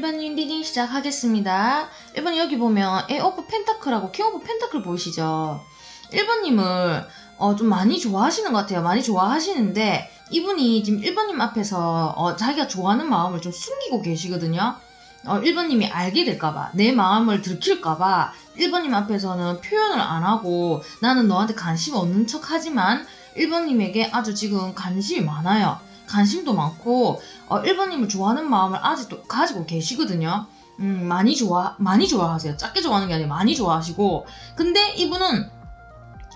1번님 시작하겠습니다. 1번 여기 보면 에 오브 펜타클하고 킹 오브 펜타클 보이시죠? 1번님을 어, 좀 많이 좋아하시는 것 같아요. 많이 좋아하시는데 이분이 지금 1번님 앞에서 어, 자기가 좋아하는 마음을 좀 숨기고 계시거든요. 어, 1번님이 알게 될까봐, 내 마음을 들킬까봐 1번님 앞에서는 표현을 안 하고 나는 너한테 관심 없는 척 하지만 1번님에게 아주 지금 관심이 많아요. 관심도 많고 어, 1번님을 좋아하는 마음을 아직도 가지고 계시거든요. 음, 많이 좋아, 많이 좋아하세요. 작게 좋아하는 게 아니라 많이 좋아하시고. 근데 이분은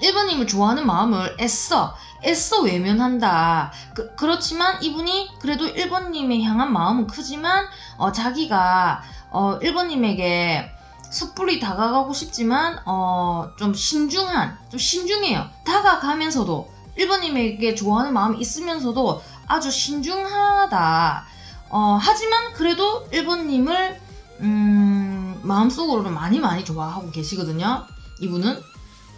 1번님을 좋아하는 마음을 애써, 애써 외면한다. 그, 그렇지만 이분이 그래도 1번님에 향한 마음은 크지만, 어, 자기가, 어, 1번님에게 섣불리 다가가고 싶지만, 어, 좀 신중한, 좀 신중해요. 다가가면서도, 1번님에게 좋아하는 마음이 있으면서도 아주 신중하다. 어, 하지만 그래도 1번님을, 음, 마음속으로는 많이 많이 좋아하고 계시거든요. 이분은.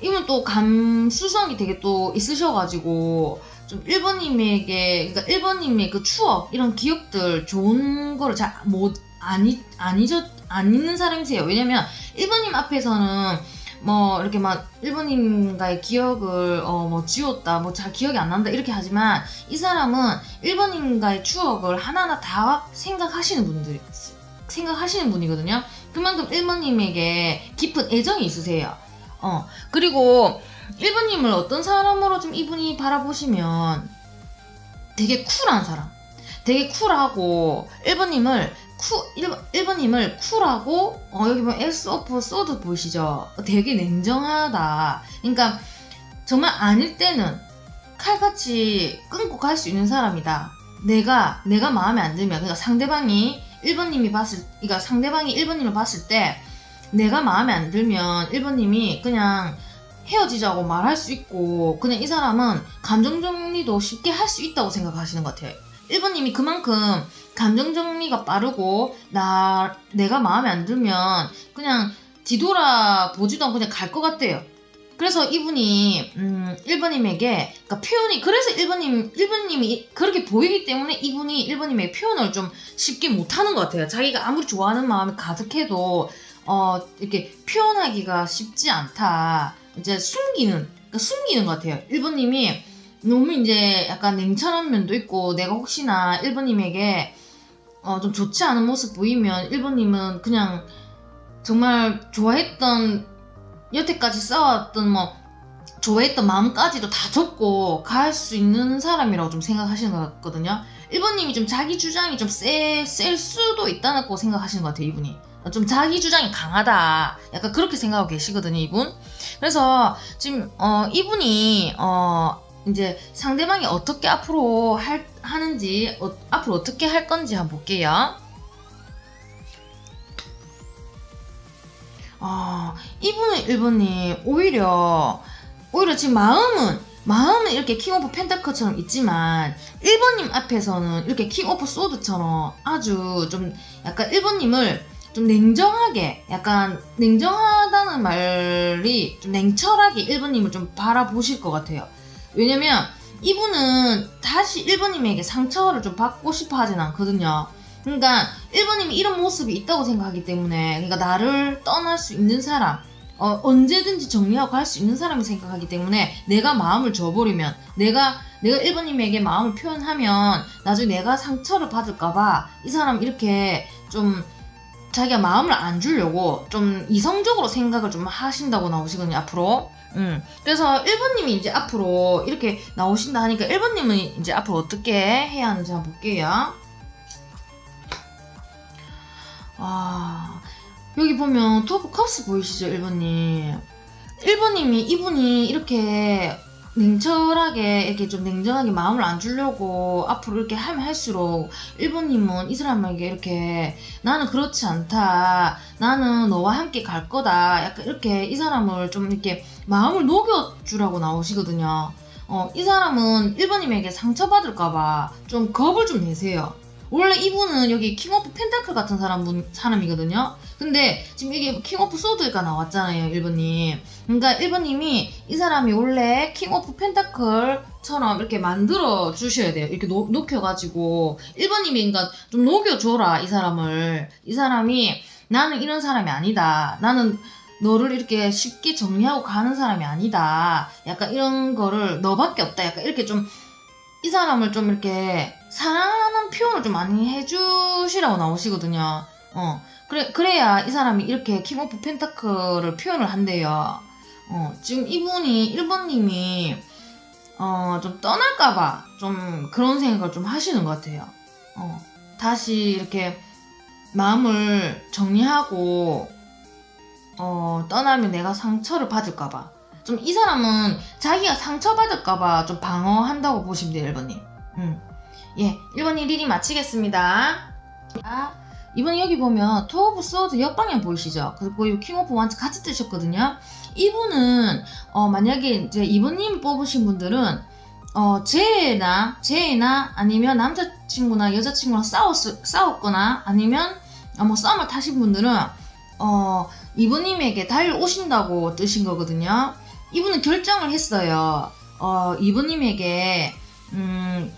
이분 또 감수성이 되게 또 있으셔가지고, 좀 1번님에게, 그러니까 1번님의 그 추억, 이런 기억들, 좋은 거를 잘 못, 안, 잊, 안 잊는 사람이세요. 왜냐면 1번님 앞에서는 뭐 이렇게 막 1번님과의 기억을 어 뭐 지웠다 뭐 잘 기억이 안 난다 이렇게 하지만 이 사람은 1번님과의 추억을 하나하나 다 생각하시는 분들 생각하시는 분이거든요. 그만큼 1번님에게 깊은 애정이 있으세요. 어 그리고 1번님을 어떤 사람으로 좀 이분이 바라보시면 되게 쿨한 사람 되게 쿨하고 1번님을 쿠 1번, 1번 님을 쿨하고 어, 여기 보면 S 오프 소드 보이시죠? 되게 냉정하다. 그러니까 정말 아닐 때는 칼같이 끊고 갈 수 있는 사람이다. 내가 내가 마음에 안 들면 그러니까 상대방이 1번님이 봤을 그러니까 상대방이 1번님을 봤을 때 내가 마음에 안 들면 1번님이 그냥 헤어지자고 말할 수 있고 그냥 이 사람은 감정 정리도 쉽게 할 수 있다고 생각하시는 것 같아요. 1번님이 그만큼 감정 정리가 빠르고 나 내가 마음에 안 들면 그냥 뒤돌아 보지도 않고 그냥 갈 것 같대요. 그래서 이분이 음 1번님에게 그러니까 표현이 그래서 1번님 1번님이 그렇게 보이기 때문에 이분이 1번님에게 표현을 좀 쉽게 못 하는 것 같아요. 자기가 아무리 좋아하는 마음이 가득해도 어 이렇게 표현하기가 쉽지 않다. 이제 숨기는 그러니까 숨기는 것 같아요. 1번님이 너무 이제 약간 냉철한 면도 있고 내가 혹시나 1번님에게 어, 좀 좋지 않은 모습 보이면 1번님은 그냥 정말 좋아했던 여태까지 싸웠던 뭐 좋아했던 마음까지도 다 접고 갈 수 있는 사람이라고 좀 생각하시는 것 같거든요. 1번님이 좀 자기 주장이 좀 세, 셀 수도 있다고 생각하시는 것 같아요, 이분이. 좀 자기 주장이 강하다. 약간 그렇게 생각하고 계시거든요, 이분. 그래서 지금, 어, 이분이, 어, 이제 상대방이 어떻게 앞으로 할, 하는지, 어, 앞으로 어떻게 할 건지 한번 볼게요. 아, 이분은 1번님, 오히려, 오히려 지금 마음은, 마음은 이렇게 킹 오브 펜타클처럼 있지만, 1번님 앞에서는 이렇게 킹 오브 소드처럼 아주 좀 약간 1번님을 좀 냉정하게, 약간 냉정하다는 말이 좀 냉철하게 1번님을 좀 바라보실 것 같아요. 왜냐면 이분은 다시 1번님에게 상처를 좀 받고 싶어 하진 않거든요. 그러니까 1번님이 이런 모습이 있다고 생각하기 때문에 그러니까 나를 떠날 수 있는 사람 어, 언제든지 정리하고 갈 수 있는 사람이 생각하기 때문에 내가 마음을 줘버리면 내가 내가 1번님에게 마음을 표현하면 나중에 내가 상처를 받을까봐 이 사람 이렇게 좀 자기가 마음을 안 주려고 좀 이성적으로 생각을 좀 하신다고 나오시거든요 앞으로 음. 그래서 1번님이 이제 앞으로 이렇게 나오신다 하니까 1번님은 이제 앞으로 어떻게 해야 하는지 한번 볼게요. 아, 여기 보면 토프 컵스 보이시죠, 1번님? 1번님이 이분이 이렇게 냉철하게 이렇게 좀 냉정하게 마음을 안 주려고 앞으로 이렇게 하면 할수록 1번님은 이 사람에게 이렇게 나는 그렇지 않다. 나는 너와 함께 갈 거다. 약간 이렇게 이 사람을 좀 이렇게 마음을 녹여주라고 나오시거든요. 어, 이 사람은 1번님에게 상처받을까봐 좀 겁을 좀 내세요 원래 이분은 여기 킹 오브 펜타클 같은 사람 분, 사람이거든요. 근데 지금 이게 킹 오브 소드가 나왔잖아요, 1번님. 그러니까 1번님이 이 사람이 원래 킹 오브 펜타클처럼 이렇게 만들어 주셔야 돼요. 이렇게 녹, 녹여가지고 1번님이 그러니까 좀 녹여줘라 이 사람을. 이 사람이 나는 이런 사람이 아니다. 나는 너를 이렇게 쉽게 정리하고 가는 사람이 아니다. 약간 이런 거를 너밖에 없다. 약간 이렇게 좀 이 사람을 좀 이렇게 사랑하는 표현을 좀 많이 해주시라고 나오시거든요. 어. 그래, 그래야 이 사람이 이렇게 킹 오브 펜타클을 표현을 한대요. 어, 지금 이분이 1번님이 어, 좀 떠날까봐 좀 그런 생각을 좀 하시는 것 같아요. 어, 다시 이렇게 마음을 정리하고 어, 떠나면 내가 상처를 받을까봐. 좀 이 사람은 자기가 상처받을까봐 좀 방어한다고 보시면 돼요, 1번님. 음. 예, 1번님 리딩 마치겠습니다. 아, 이번 여기 보면 투 오브 소드 역방향 보이시죠? 그리고 이 킹 오브 완츠 같이 뜨셨거든요. 이분은 어, 만약에 이제 이번님 뽑으신 분들은 어, 제나 제나 아니면 남자친구나 여자친구랑 싸웠 싸웠거나 아니면 어, 뭐 싸움을 타신 분들은 어, 이분님에게 달려오신다고 뜨신 거거든요. 이분은 결정을 했어요. 어, 이분님에게 음,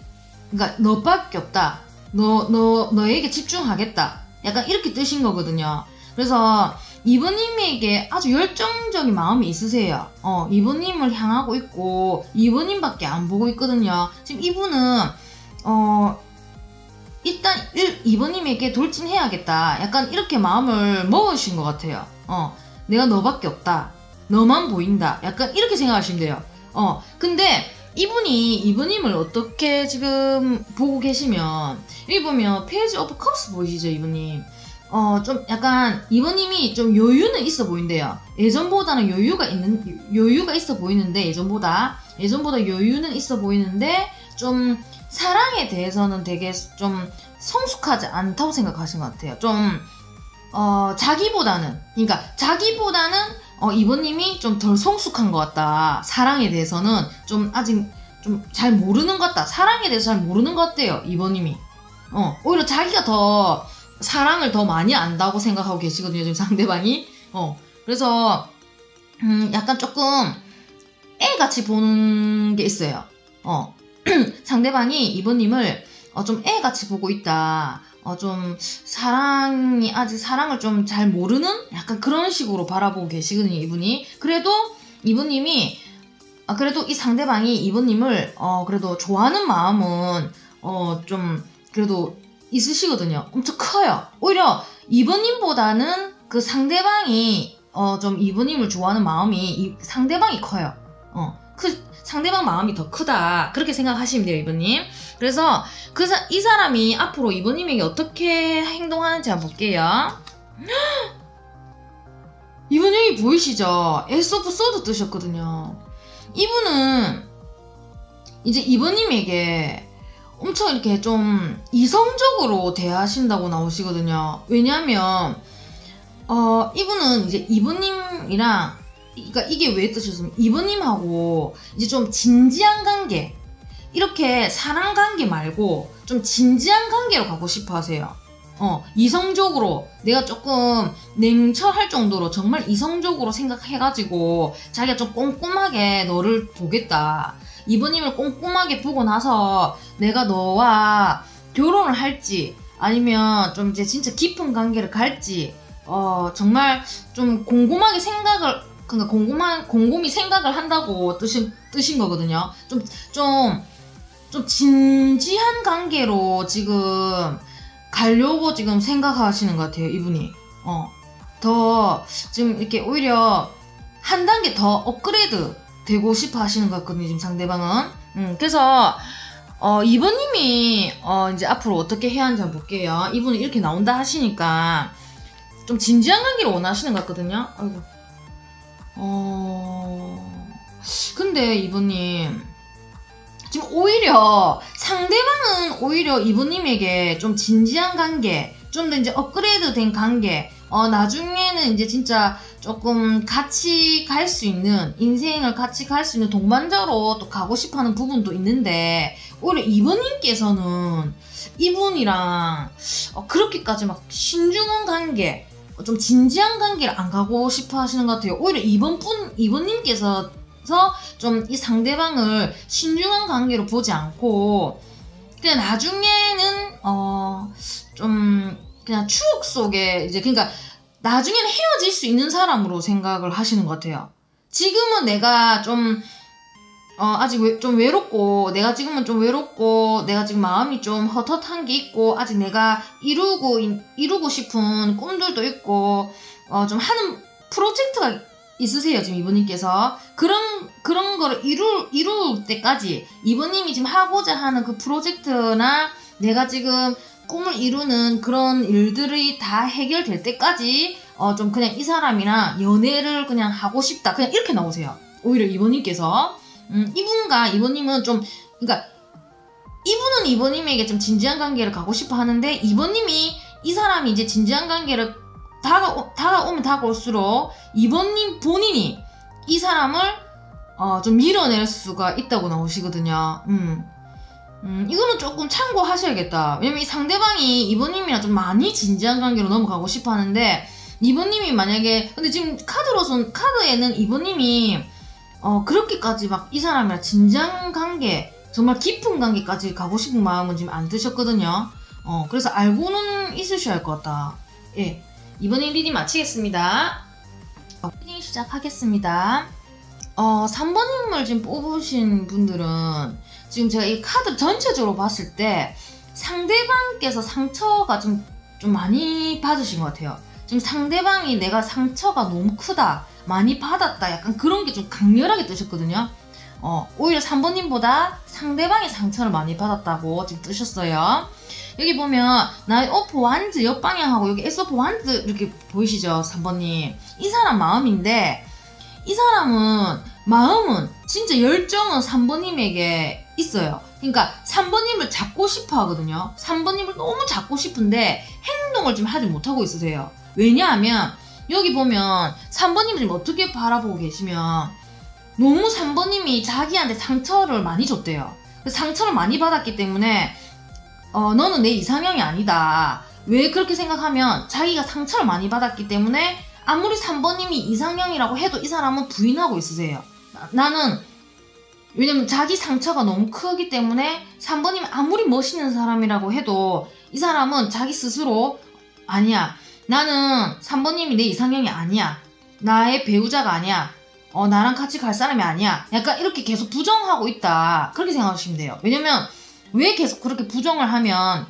그러니까 너밖에 없다. 너, 너, 너에게 집중하겠다. 약간 이렇게 뜨신 거거든요. 그래서 이분님에게 아주 열정적인 마음이 있으세요. 어, 이분님을 향하고 있고, 이분님밖에 안 보고 있거든요. 지금 이분은, 어, 일단, 일, 이분님에게 돌진해야겠다. 약간 이렇게 마음을 먹으신 것 같아요. 어, 내가 너밖에 없다. 너만 보인다. 약간 이렇게 생각하시면 돼요. 어, 근데, 이분이 이분님을 어떻게 지금 보고 계시면 여기 보면 페이지 오브 컵스 보이시죠 이분님? 어 좀 약간 이분님이 좀 여유는 있어 보인대요. 예전보다는 여유가 있는 여유가 있어 보이는데 예전보다 예전보다 여유는 있어 보이는데 좀 사랑에 대해서는 되게 좀 성숙하지 않다고 생각하신 것 같아요. 좀 어, 자기보다는. 그러니까 자기보다는 어, 이번님이 좀 덜 성숙한 것 같다. 사랑에 대해서는 좀 아직 좀 잘 모르는 것 같다. 사랑에 대해서 잘 모르는 것 같대요. 이번님이. 어, 오히려 자기가 더 사랑을 더 많이 안다고 생각하고 계시거든요. 지금 상대방이. 어, 그래서 음, 약간 조금 애같이 보는 게 있어요. 어, 상대방이 이번님을 어, 좀 애같이 보고 있다. 어, 좀 사랑이 아직 사랑을 좀 잘 모르는 약간 그런 식으로 바라보고 계시거든요 이분이. 그래도 이분님이 아, 그래도 이 상대방이 이분님을 어, 그래도 좋아하는 마음은 어, 좀 그래도 있으시거든요. 엄청 커요. 오히려 이분님보다는 그 상대방이 어, 좀 이분님을 좋아하는 마음이 이 상대방이 커요. 어, 그 상대방 마음이 더 크다 그렇게 생각하시면 돼요 이분님 그래서 그이 사람이 앞으로 이번님에게 어떻게 행동하는지 한번 볼게요. 이분 여기 보이시죠? 오브 소드 뜨셨거든요. 이분은 이제 이번님에게 엄청 이렇게 좀 이성적으로 대하신다고 나오시거든요. 왜냐하면 어 이분은 이제 이번님이랑 그러니까 이게 왜 뜨셨으면 이번님하고 이제 좀 진지한 관계 이렇게 사랑 관계 말고 좀 진지한 관계로 가고 싶어 하세요. 어, 이성적으로 내가 조금 냉철할 정도로 정말 이성적으로 생각해가지고 자기가 좀 꼼꼼하게 너를 보겠다. 이번님을 꼼꼼하게 보고 나서 내가 너와 결혼을 할지 아니면 좀 이제 진짜 깊은 관계를 갈지 어, 정말 좀 곰곰하게 생각을 그러니까 곰곰한 곰곰이 생각을 한다고 뜻인 뜻인 거거든요. 좀 좀, 좀 진지한 관계로 지금 가려고 지금 생각하시는 것 같아요, 이분이. 어. 더 지금 이렇게 오히려 한 단계 더 업그레이드 되고 싶어 하시는 것 같거든요, 지금 상대방은. 음, 그래서 어, 이번님이 어, 이제 앞으로 어떻게 해야 하는지 한번 볼게요. 이분은 이렇게 나온다 하시니까 좀 진지한 관계를 원하시는 것 같거든요. 아이고. 어. 근데 이분님 지금 오히려 상대방은 오히려 이분님에게 좀 진지한 관계, 좀 더 이제 업그레이드 된 관계, 어, 나중에는 이제 진짜 조금 같이 갈 수 있는, 인생을 같이 갈 수 있는 동반자로 또 가고 싶어 하는 부분도 있는데, 오히려 이번님께서는 이분이랑 어, 그렇게까지 막 신중한 관계, 어, 좀 진지한 관계를 안 가고 싶어 하시는 것 같아요. 오히려 이번 분, 이번님께서 좀 이 상대방을 신중한 관계로 보지 않고 그냥 나중에는 어 좀 그냥 추억 속에 이제 그러니까 나중에는 헤어질 수 있는 사람으로 생각을 하시는 것 같아요. 지금은 내가 좀 어, 아직 외, 좀 외롭고, 내가 지금은 좀 외롭고, 내가 지금 마음이 좀 헛헛한 게 있고, 아직 내가 이루고, 이- 이루고 싶은 꿈들도 있고, 어, 좀 하는 프로젝트가 있으세요, 지금 이분님께서. 그런, 그런 거를 이룰, 이룰 때까지, 이분님이 지금 하고자 하는 그 프로젝트나, 내가 지금 꿈을 이루는 그런 일들이 다 해결될 때까지, 어, 좀 그냥 이 사람이랑 연애를 그냥 하고 싶다. 그냥 이렇게 나오세요. 오히려 이분님께서. 음, 이분과 이번님은 좀, 그러니까 이분은 이번님에게 좀 진지한 관계를 가고 싶어 하는데 이번님이 이 사람이 이제 진지한 관계를 다가 다가오면 다가올수록 이번님 본인이 이 사람을 어, 좀 밀어낼 수가 있다고 나오시거든요. 음. 음, 이거는 조금 참고하셔야겠다. 왜냐면 이 상대방이 이번님이랑 좀 많이 진지한 관계로 넘어가고 싶어 하는데, 이번님이 만약에, 근데 지금 카드로선, 카드에는 이번님이 어, 그렇게까지 막 이 사람이랑 진지한 관계, 정말 깊은 관계까지 가고 싶은 마음은 지금 안 드셨거든요. 어, 그래서 알고는 있으셔야 할 것 같다. 예. 이번에 리딩 마치겠습니다. 어, 리딩 시작하겠습니다. 어, 3번님을 지금 뽑으신 분들은 지금 제가 이 카드 전체적으로 봤을 때 상대방께서 상처가 좀, 좀 많이 받으신 것 같아요. 지금 상대방이 내가 상처가 너무 크다. 많이 받았다. 약간 그런 게 좀 강렬하게 뜨셨거든요. 어, 오히려 3번님보다 상대방이 상처를 많이 받았다고 지금 뜨셨어요. 여기 보면 나의 오프 완즈 옆방향하고 여기 S 오프 완즈 이렇게 보이시죠? 3번님. 이 사람 마음인데 이 사람은 마음은 진짜 열정은 3번님에게 있어요. 그러니까 3번님을 잡고 싶어 하거든요. 3번님을 너무 잡고 싶은데 행동을 좀 하지 못하고 있으세요. 왜냐하면 여기 보면 3번님을 지금 어떻게 바라보고 계시면 너무 3번님이 자기한테 상처를 많이 줬대요. 그 상처를 많이 받았기 때문에 어, 너는 내 이상형이 아니다. 왜 그렇게 생각하면 자기가 상처를 많이 받았기 때문에 아무리 3번님이 이상형이라고 해도 이 사람은 부인하고 있으세요. 나- 나는 왜냐면 자기 상처가 너무 크기 때문에 3번님이 아무리 멋있는 사람이라고 해도 이 사람은 자기 스스로 아니야. 나는 3번님이 내 이상형이 아니야. 나의 배우자가 아니야. 어, 나랑 같이 갈 사람이 아니야. 약간 이렇게 계속 부정하고 있다. 그렇게 생각하시면 돼요. 왜냐면 왜 계속 그렇게 부정을 하면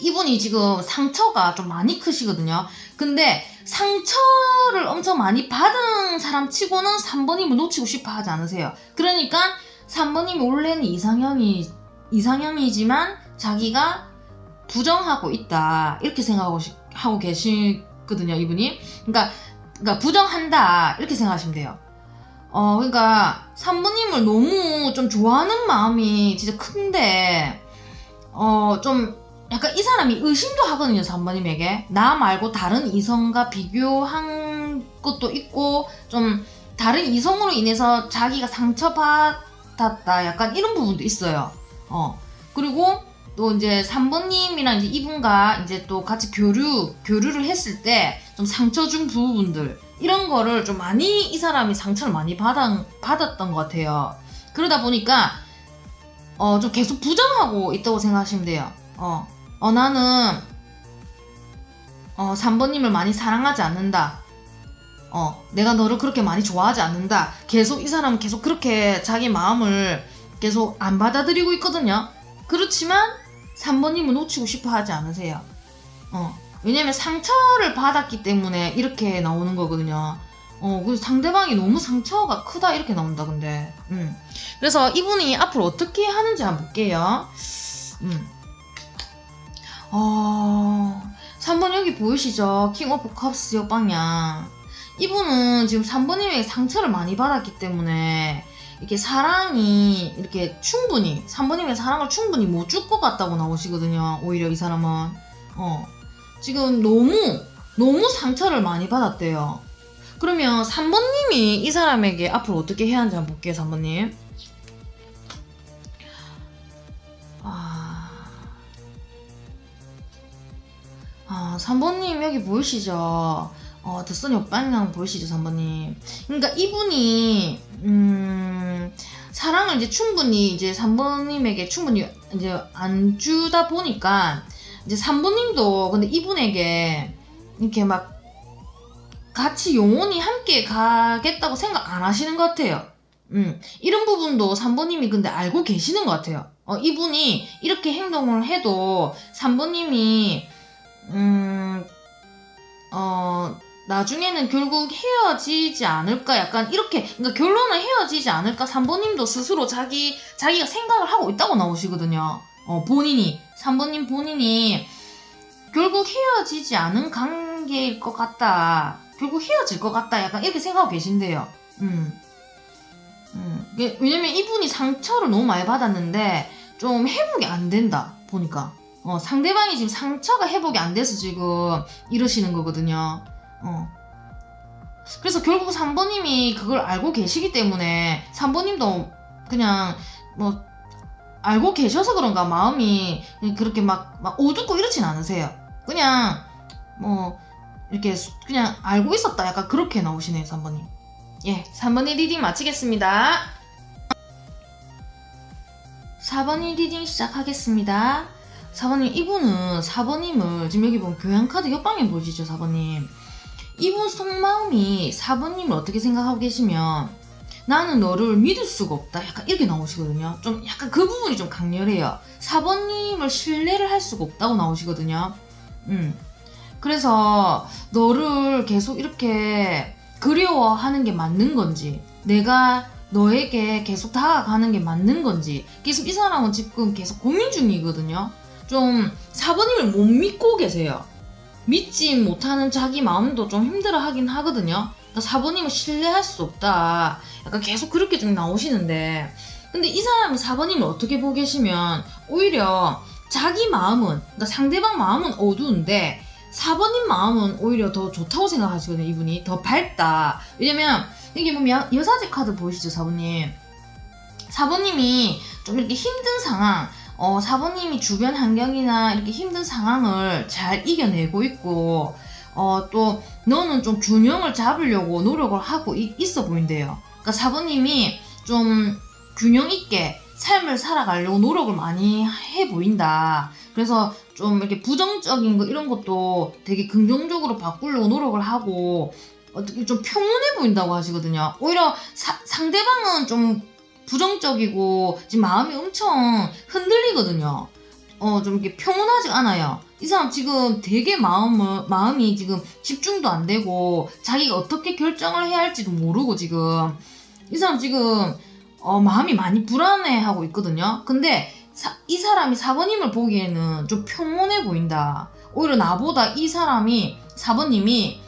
이분이 지금 상처가 좀 많이 크시거든요. 근데 상처를 엄청 많이 받은 사람 치고는 3번님을 놓치고 싶어 하지 않으세요. 그러니까 3번님이 원래는 이상형이, 이상형이지만 자기가 부정하고 있다. 이렇게 생각하고 시- 하고 계시거든요, 이분이. 그러니까, 그러니까 부정한다. 이렇게 생각하시면 돼요. 어, 그러니까 3번님을 너무 좀 좋아하는 마음이 진짜 큰데, 어, 좀 약간 이 사람이 의심도 하거든요, 3번님에게. 나 말고 다른 이성과 비교한 것도 있고, 좀 다른 이성으로 인해서 자기가 상처받았다. 약간 이런 부분도 있어요. 어. 그리고 또 이제 3번님이랑 이제 이분과 이제 또 같이 교류, 교류를 했을 때 좀 상처 준 부분들, 이런 거를 좀 많이 이 사람이 상처를 많이 받았, 받았던 것 같아요. 그러다 보니까, 어, 좀 계속 부정하고 있다고 생각하시면 돼요. 어, 어, 나는, 어, 3번님을 많이 사랑하지 않는다. 어, 내가 너를 그렇게 많이 좋아하지 않는다. 계속 이 사람은 계속 그렇게 자기 마음을 계속 안 받아들이고 있거든요. 그렇지만 3번님은 놓치고 싶어 하지 않으세요. 어, 왜냐면 상처를 받았기 때문에 이렇게 나오는 거거든요. 어, 그 상대방이 너무 상처가 크다 이렇게 나온다 근데. 음. 그래서 이분이 앞으로 어떻게 하는지 한번 볼게요. 음. 어, 3번 여기 보이시죠? 킹 오브 컵스 옆방향. 이분은 지금 3번님에게 상처를 많이 받았기 때문에 이렇게 사랑이 이렇게 충분히 3번님의 사랑을 충분히 못 줄 것 같다고 나오시거든요. 오히려 이 사람은 어 지금 너무 너무 상처를 많이 받았대요. 그러면 3번님이 이 사람에게 앞으로 어떻게 해야 하는지 한번 볼게요, 3번님. 아 아, 3번님 여기 보이시죠? 어, 더써니 오빠랑 보이시죠, 3번님? 그러니까 이분이, 음, 사랑을 이제 충분히 이제 3번님에게 충분히 이제 안 주다 보니까 이제 3번님도 근데 이분에게 이렇게 막 같이 영원히 함께 가겠다고 생각 안 하시는 것 같아요. 음, 이런 부분도 3번님이 근데 알고 계시는 것 같아요. 어, 이분이 이렇게 행동을 해도 3번님이, 음, 어, 나중에는 결국 헤어지지 않을까? 약간 이렇게, 그러니까 결론은 헤어지지 않을까? 3번님도 스스로 자기, 자기가 생각을 하고 있다고 나오시거든요. 어, 본인이, 3번님 본인이 결국 헤어지지 않은 관계일 것 같다. 결국 헤어질 것 같다. 약간 이렇게 생각하고 계신데요. 음. 음. 왜냐면 이분이 상처를 너무 많이 받았는데 좀 회복이 안 된다. 보니까. 어, 상대방이 지금 상처가 회복이 안 돼서 지금 이러시는 거거든요. 어. 그래서 결국 3번님이 그걸 알고 계시기 때문에 3번님도 그냥 뭐 알고 계셔서 그런가 마음이 그렇게 막, 막 어둡고 이렇진 않으세요. 그냥 뭐 이렇게 수- 그냥 알고 있었다 약간 그렇게 나오시네요 3번님. 예, 3번이 리딩 마치겠습니다. 4번이 리딩 시작하겠습니다. 4번님, 이분은 4번님을, 지금 여기 보면 교양카드 옆방에 보이시죠, 4번님? 이분 속마음이 4번님을 어떻게 생각하고 계시면, 나는 너를 믿을 수가 없다. 약간 이렇게 나오시거든요. 좀 약간 그 부분이 좀 강렬해요. 4번님을 신뢰를 할 수가 없다고 나오시거든요. 음. 그래서 너를 계속 이렇게 그리워하는 게 맞는 건지, 내가 너에게 계속 다가가는 게 맞는 건지, 계속 이 사람은 지금 계속 고민 중이거든요. 좀 4번님을 못 믿고 계세요. 믿지 못하는 자기 마음도 좀 힘들어 하긴 하거든요. 그러니까 4번님을 신뢰할 수 없다. 약간 계속 그렇게 좀 나오시는데, 근데 이 사람이 4번님을 어떻게 보고 계시면, 오히려 자기 마음은, 그러니까 상대방 마음은 어두운데, 4번님 마음은 오히려 더 좋다고 생각하시거든요, 이분이. 더 밝다. 왜냐면, 여기 보면 여사제 카드 보이시죠, 4번님? 4번님이 좀 이렇게 힘든 상황, 어, 4번님이 주변 환경이나 이렇게 힘든 상황을 잘 이겨내고 있고, 어, 또, 너는 좀 균형을 잡으려고 노력을 하고 이- 있어 보인대요. 그러니까 4번님이 좀 균형 있게 삶을 살아가려고 노력을 많이 해 보인다. 그래서 좀 이렇게 부정적인 거 이런 것도 되게 긍정적으로 바꾸려고 노력을 하고 어떻게 좀 평온해 보인다고 하시거든요. 오히려 사- 상대방은 좀 부정적이고 지금 마음이 엄청 흔들리거든요. 어, 좀 이렇게 평온하지 않아요. 이 사람 지금 되게 마음을, 마음이 지금 집중도 안 되고, 자기가 어떻게 결정을 해야 할지도 모르고, 지금. 이 사람 지금, 어, 마음이 많이 불안해하고 있거든요. 근데, 사- 이 사람이 4번님을 보기에는 좀 평온해 보인다. 오히려 나보다 이 사람이, 4번님이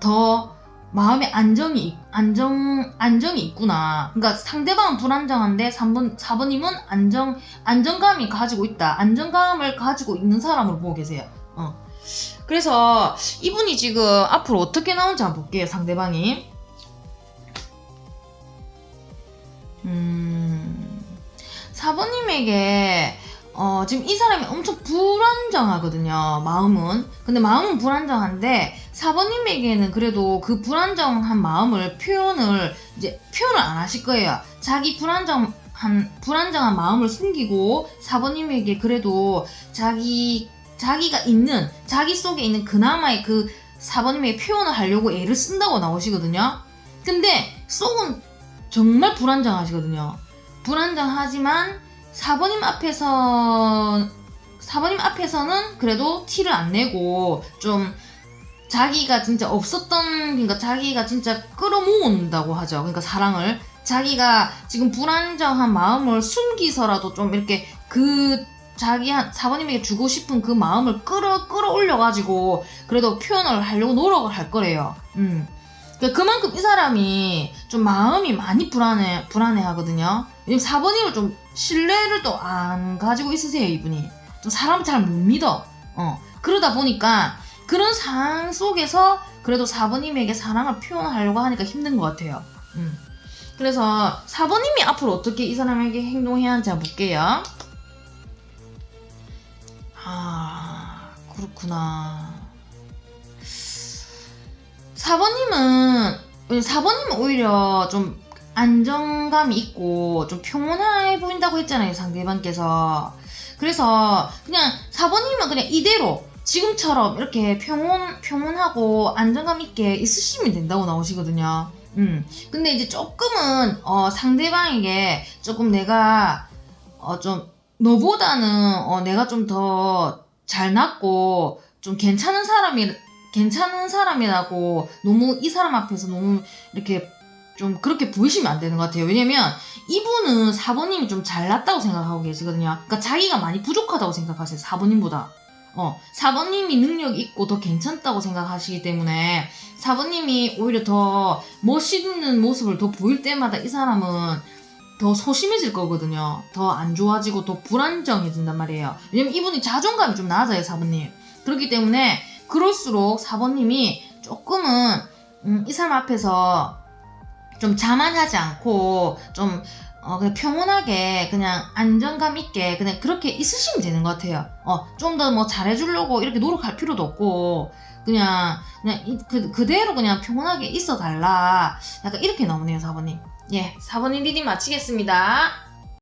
더 마음에 안정이, 있- 안정, 안정이 있구나. 그러니까 상대방은 불안정한데 3번, 4번님은 안정, 안정감이 가지고 있다. 안정감을 가지고 있는 사람을 보고 계세요. 어. 그래서 이분이 지금 앞으로 어떻게 나오는지 한번 볼게요, 상대방이. 음, 4번님에게, 어, 지금 이 사람이 엄청 불안정하거든요, 마음은. 근데 마음은 불안정한데, 4번님에게는 그래도 그 불안정한 마음을 표현을, 이제 표현을 안 하실 거예요. 자기 불안정, 한 불안정한 마음을 숨기고 4번님에게 그래도 자기 자기가 있는 자기 속에 있는 그나마의 그 4번님에게 표현을 하려고 애를 쓴다고 나오시거든요. 근데 속은 정말 불안정하시거든요. 불안정하지만 4번님 앞에서 4번님 앞에서는 그래도 티를 안 내고 좀 자기가 진짜 없었던 그러니까 자기가 진짜 끌어모은다고 하죠. 그러니까 사랑을 자기가 지금 불안정한 마음을 숨기서라도 좀 이렇게 그 자기 한 사모님에게 주고 싶은 그 마음을 끌어 끌어올려 가지고 그래도 표현을 하려고 노력을 할 거래요. 음. 그러니까 그만큼 이 사람이 좀 마음이 많이 불안해 불안해 하거든요. 왜냐면 사모님을 좀 신뢰를 또 안 가지고 있으세요 이분이. 좀 사람 잘 못 믿어. 어. 그러다 보니까 그런 상황 속에서 그래도 사모님에게 사랑을 표현하려고 하니까 힘든 것 같아요. 음. 그래서 4번님이 앞으로 어떻게 이 사람에게 행동해야 하는지 한번 볼게요. 아, 그렇구나. 4번님은 4번님은 오히려 좀 안정감이 있고 좀 평온해 보인다고 했잖아요 상대방께서 그래서 그냥 4번님은 그냥 이대로 지금처럼 이렇게 평온 평온하고 안정감 있게 있으시면 된다고 나오시거든요. 음. 근데 이제 조금은 어, 상대방에게 조금 내가 어, 좀 너보다는 어, 내가 좀 더 잘났고 좀 괜찮은 사람이 괜찮은 사람이라고 너무 이 사람 앞에서 너무 이렇게 좀 그렇게 보이시면 안 되는 것 같아요. 왜냐면 이분은 4번님이 좀 잘났다고 생각하고 계시거든요. 그러니까 자기가 많이 부족하다고 생각하세요. 4번님보다. 어, 4번님이 능력 있고 더 괜찮다고 생각하시기 때문에 4번님이 오히려 더 멋있는 모습을 더 보일 때마다 이 사람은 더 소심해질 거거든요. 더 안 좋아지고 더 불안정해진단 말이에요. 왜냐면 이분이 자존감이 좀 낮아요, 4번님. 그렇기 때문에 그럴수록 4번님이 조금은 음, 이 사람 앞에서 좀 자만하지 않고 좀 어, 그냥 평온하게 그냥 안정감 있게 그냥 그렇게 있으시면 되는 것 같아요. 어, 좀 더 뭐 잘해주려고 이렇게 노력할 필요도 없고 그냥 그냥 이- 그, 그대로 그냥 평온하게 있어 달라. 약간 이렇게 나오네요, 4번님. 예, 4번님 리딩 마치겠습니다.